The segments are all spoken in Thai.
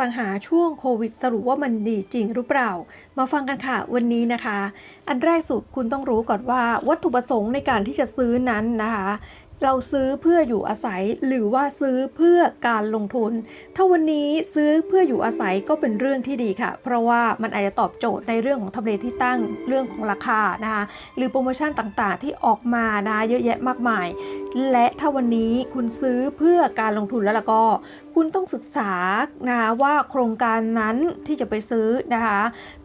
สังหาช่วงโควิดสรุปว่ามันดีจริงหรือเปล่า มาฟังกันค่ะวันนี้นะคะ อันแรกสุดคุณต้องรู้ก่อนว่าวัตถุประสงค์ในการที่จะซื้อนั้นนะคะ เราซื้อเพื่ออยู่อาศัยหรือว่าซื้อเพื่อการลงทุน ถ้าวันนี้ซื้อเพื่ออยู่อาศัยก็เป็นเรื่องที่ดีค่ะ เพราะว่ามันอาจจะตอบโจทย์ในเรื่องของทำเลที่ตั้งเรื่องของราคานะคะหรือโปรโมชั่นต่างๆ ที่ออกมานะเยอะแยะมากมาย และถ้าวันนี้คุณซื้อเพื่อการลงทุนแล้วล่ะก็ คุณต้องศึกษานะว่าโครงการนั้นที่จะไปซื้อนะคะ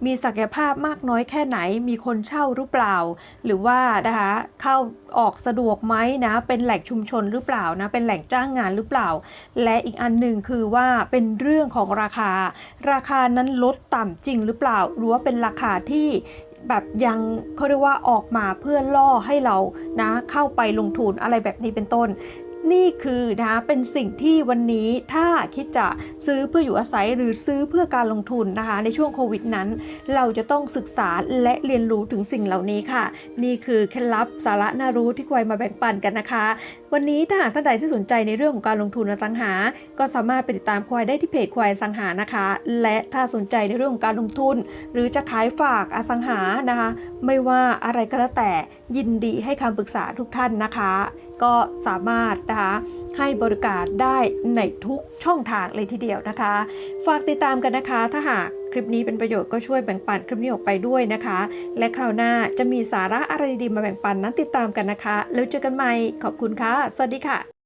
มีศักยภาพมากน้อยแค่ไหน มีคนเช่าหรือเปล่า หรือว่านะคะเข้าออกสะดวกไหมนะ เป็นแหล่งชุมชนหรือเปล่านะ เป็นแหล่งจ้างงานหรือเปล่า และอีกอันหนึ่งคือว่าเป็นเรื่องของราคา ราคานั้นลดต่ำจริงหรือเปล่า หรือว่าเป็นราคาที่ แบบยังเขาเรียกว่าออกมาเพื่อล่อให้เรานะเข้าไปลงทุนอะไรแบบนี้เป็นต้น นี่คือนะคะเป็นสิ่งที่วันนี้ถ้าคิดจะซื้อเพื่ออยู่อาศัยหรือซื้อเพื่อการลงทุนนะคะในช่วงโควิดนั้น เราจะต้องศึกษาและเรียนรู้ถึงสิ่งเหล่านี้ค่ะ นี่คือเคล็ดลับสาระน่ารู้ที่ควายมาแบ่งปันกันนะคะ วันนี้ถ้าหากท่านใดที่สนใจในเรื่องของการลงทุนอสังหา ก็สามารถไปติดตามควายได้ที่เพจควายอสังหานะคะ และถ้าสนใจในเรื่องของการลงทุน หรือจะขายฝากอสังหานะคะ ไม่ว่าอะไรก็แล้วแต่ยินดีให้คำปรึกษาทุกท่านนะคะ ก็สามารถนะคะให้บริการได้ในทุกช่องทางเลยทีเดียวนะคะ ฝากติดตามกันนะคะถ้าหากคลิปนี้เป็นประโยชน์ก็ช่วยแบ่งปันคลิปนี้ออกไปด้วยนะคะ และคราวหน้าจะมีสาระอะไรดีมาแบ่งปันนั้นติดตามกันนะคะ แล้วเจอกันใหม่ขอบคุณค่ะ สวัสดีค่ะ